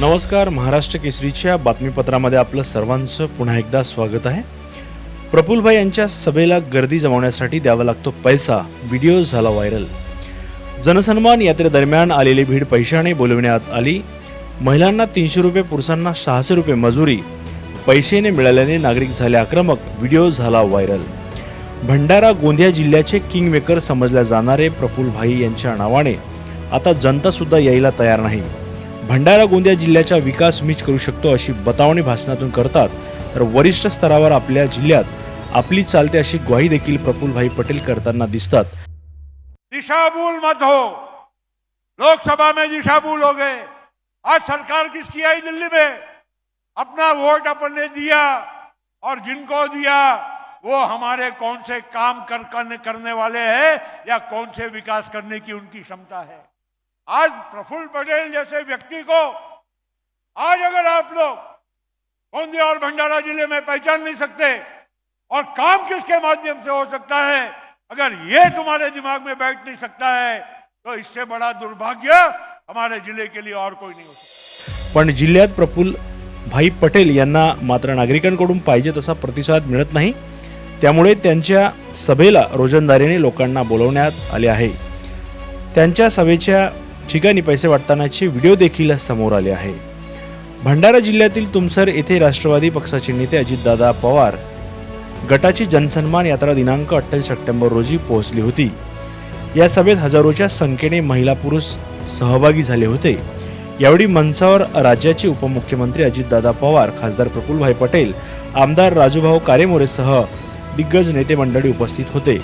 नमस्कार महाराष्ट्र केसरीच्या बातमीपत्रामध्ये आपलं सर्वांचं पुन्हा एकदा स्वागत आहे. प्रफुलभाई यांच्या सभेला गर्दी जमवण्यासाठी द्यावा लागतो पैसा व्हिडिओ झाला व्हायरल. जनसन्मान यात्रेदरम्यान आलेली भीड पैशाने बोलविण्यात आली. महिलांना तीनशे रुपये पुरुषांना सहाशे रुपये मजुरी. पैसेने मिळाल्याने नागरिक झाले आक्रमक व्हिडिओ झाला व्हायरल. भंडारा गोंदिया जिल्ह्याचे किंगमेकर समजल्या जाणारे प्रफुलभाई यांच्या नावाने आता जनतासुद्धा यायला तयार नाही. भंडारा गोंदिया जिल्ह्याचा विकास मीच करू शकतो अशी बतावणी भाषणातून करतात. तर वरिष्ठ स्तरावर आपल्या जिल्ह्यात आपली चालते अशी ग्वाही देखील प्रफुलभाई पटेल करताना दिसतात. दिशाभूल मत हो लोकसभा में दिशाभूल हो गए. आज सरकार किसकी आई दिल्ली में? अपना वोट अपन ने दिया और जिनको दिया वो हमारे कौन से काम कर, करने करने वाले हैं या कौन से विकास करने की उनकी क्षमता है? आज प्रफुल्ल पटेल जैसे व्यक्ति को आज अगर आप लोग गोंदिया और भंडारा जिले में पहचान नहीं सकते और काम किसके माध्यम से हो सकता है अगर ये तुम्हारे दिमाग में बैठ नहीं सकता है तो इससे बड़ा दुर्भाग्य हमारे जिले के लिए और कोई नहीं हो सकता। पण जिल्ह्यात प्रफुल्ल भाई पटेल यांना मात्र नागरिकांकडून पाहिजे तसा प्रतिसाद मिळत नाही. त्यामुळे त्यांच्या सभेला रोजंदारीने लोकांना बोलवण्यात आले आहे. त्यांच्या सभेच्या ठिकाणी पैसे वाटतानाचे व्हिडिओ देखील समोर आले आहे. भंडारा जिल्ह्यातील तुमसर येथे राष्ट्रवादी पक्षाचे नेते अजितदादा पवार गटाची जनसन्मान यात्रा दिनांक अठ्ठावीस सप्टेंबर रोजी पोहोचली होती. या सभेत हजारोच्या संख्येने महिला पुरुष सहभागी झाले होते. यावेळी मंचावर राज्याचे उपमुख्यमंत्री अजितदादा पवार खासदार प्रफुल्लभाई पटेल आमदार राजूभाऊ कारेमोरेसह दिग्गज नेते मंडळी उपस्थित होते.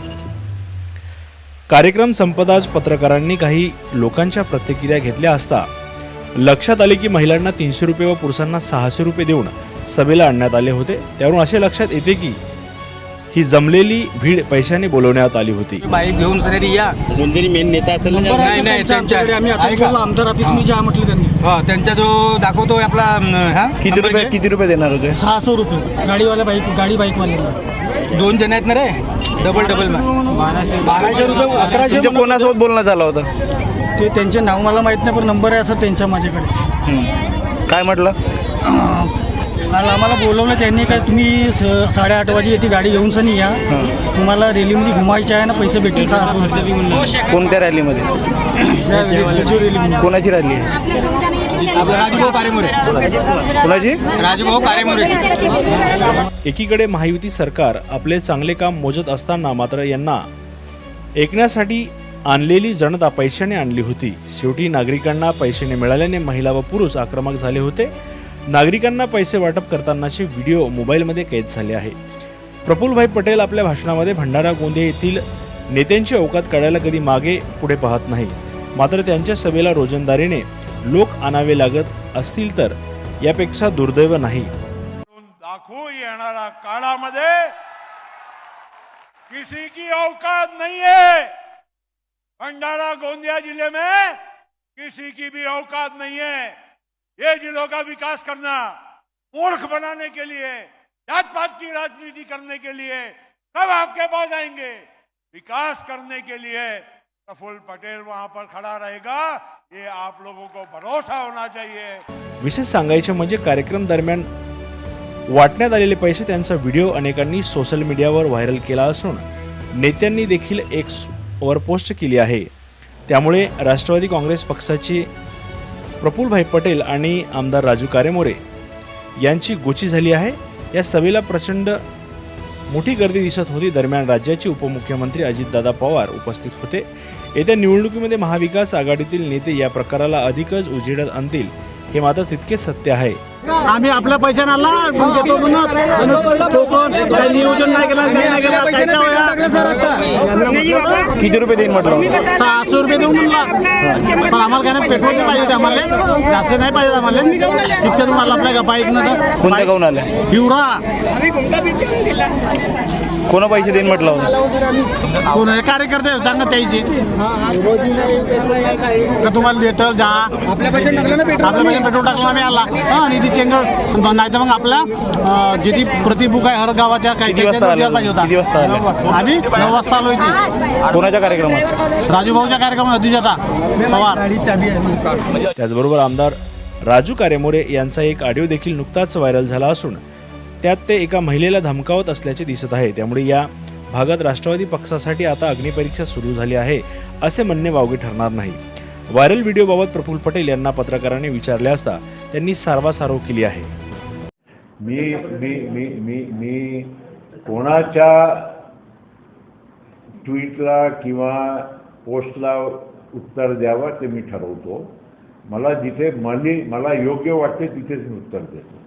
कार्यक्रम संपदाच पत्रकारांनी काही लोकांच्या प्रतिक्रिया घेतल्या असता. लक्षात आले की महिलांना तीनशे रुपये व पुरुषांना सहाशे रुपये देऊन सभेला आणण्यात आले होते. त्यावरून असे लक्षात येते की ही जमलेली भीड पैशाने बोलवण्यात आली होती. बाईक घेऊन सरी या. कोणतरी मेन नेता असेल ना नाही? नाही, त्यांच्या आमच्याकडे आम्ही आता. बोललो, आमदार ऑफिस मी जा म्हटलं त्यांनी. हा त्यांचा जो दाखवतो आपला हा किती रुपये. किती रुपये देणार होते? सहाशे रुपये. गाडीवाल्या बाईक गाडी बाईकवाल्याला दोन जण आहेत ना रे? डबल डबल बाराशे बाराशे रुपये अकराशे तुमच्या कोणासोबत बोलणं झालं होतं? ते त्यांचे नाव मला माहीत नाही पण नंबर आहे असं त्यांच्या माझ्याकडे. हम्म. काय म्हटलं? अं, काल आम्हाला बोलवलं त्यांनी काय तुम्ही स- साडेआठ वाजे येते गाडी घेऊन सनी या. तुम्हाला रेलीमध्ये घुमायचे आहे ना पैसे भेटेल. सहाशे रुपये कोणत्या रॅलीमध्ये. कोणाची रॅली आहे? आपला राजूभाऊ कारेमोरे कोणाची? राजूभाऊ कारेमोरे एकीकडे महायुती सरकार आपले चांगले काम मोजत असताना मात्र यांना ऐकण्यासाठी आणलेली जनता पैशाने आणली होती. शेवटी नागरिकांना पैशाने मिळाल्याने महिला व पुरुष आक्रमक झाले होते. नागरिकांना पैसे वाटप करतानाचे व्हिडिओ मोबाईलमध्ये कैद झाले आहे. प्रफुल्लभाई पटेल आपल्या भाषणामध्ये भंडारा गोंदिया येथील नेत्यांची अवकात काढायला कधी मागे पुढे पाहत नाही. मात्र त्यांच्या सभेला रोजंदारीने लोक आणावे लागत असतील तर यापेक्षा दुर्दैव नाही. दाखवू येणारा काळामध्ये किसी की औकात नहीं है भंडारा गोंदिया जिले में किसी की भी औकात नहीं है ये जिलों का विकास करना मूर्ख बनाने के लिए जात पात की राजनीति करने के लिए कब आपके पास आएंगे? विकास करने के लिए प्रफुल्ल पटेल वहां पर खड़ा रहेगा। ये आप लोगों को भरोसा होना चाहिए। विशेष सांगायचे म्हणजे कार्यक्रम दरम्यान वाटण्यात आलेले पैसे त्यांचा व्हिडिओ अनेकांनी सोशल मीडियावर व्हायरल केला असून नेत्यांनी देखील वर पोस्ट केली आहे. त्यामुळे राष्ट्रवादी काँग्रेस पक्षाची प्रफुल्लभाई पटेल आणि आमदार राजू कारेमोरे यांची गोची झाली आहे. या सभेला प्रचंड मोठी गर्दी दिसत होती. दरम्यान राज्याचे उपमुख्यमंत्री अजितदादा पवार उपस्थित होते. येत्या निवडणुकीमध्ये महाविकास आघाडीतील नेते या प्रकाराला अधिकच उजेडात आणतील हे मात्र तितकेच सत्य आहे. आम्ही आपल्या पैशाने आला मग देतो म्हणत तो पण काही नियोजन नाही केलं काही नाही केलं? किती रुपये देईन म्हटलं? सहाशे रुपये देऊ म्हणला. पण आम्हाला काय नाही पेट्रोल पाहिजे आम्हाला. जास्त नाही पाहिजे आम्हाला. तिथं तुम्हाला आपल्या बाईक कोणत्या गाऊन आले? हिवरा कोणा पैसे देईन म्हटलं? कोण? कार्यकर्ते सांगा त्याची. का तुम्हाला देतं जा. आपल्या पैसे पेट्रोल? टाकलं आम्ही आला. हा निधी चेंगळ नाही तर मग आपला अं, जे ती प्रतिबुक आहे हर गावाच्या काही? पाहिजे होता किती वाजता आले? आम्ही नऊ वाजता आलो इथे. कोणाच्या कार्यक्रमात? राजूभाऊच्या कार्यक्रमात अध्यक्षता पवार. त्याचबरोबर आमदार राजू कारेमोरे यांचा एक ऑडिओ देखील नुकताच व्हायरल झाला असून त्यात ते एका महिलेला धमकावत असल्याचे दिसत आहे. त्यामुळे या भागात राष्ट्रवादी पक्षासाठी आता अग्निपरीक्षा सुरू झाली आहे असे म्हणणे वावगे ठरणार नाही. व्हायरल व्हिडिओबाबत प्रफुल्ल पटेल यांना पत्रकारांनी विचारले असता त्यांनी सारवासारव केली आहे. मी मी मी मी मी कोणाच्या ट्विटला किंवा पोस्टला उत्तर द्यावं ते मी ठरवतो. मला जिथे मली मला योग्य वाटते तिथेच मी उत्तर देतो.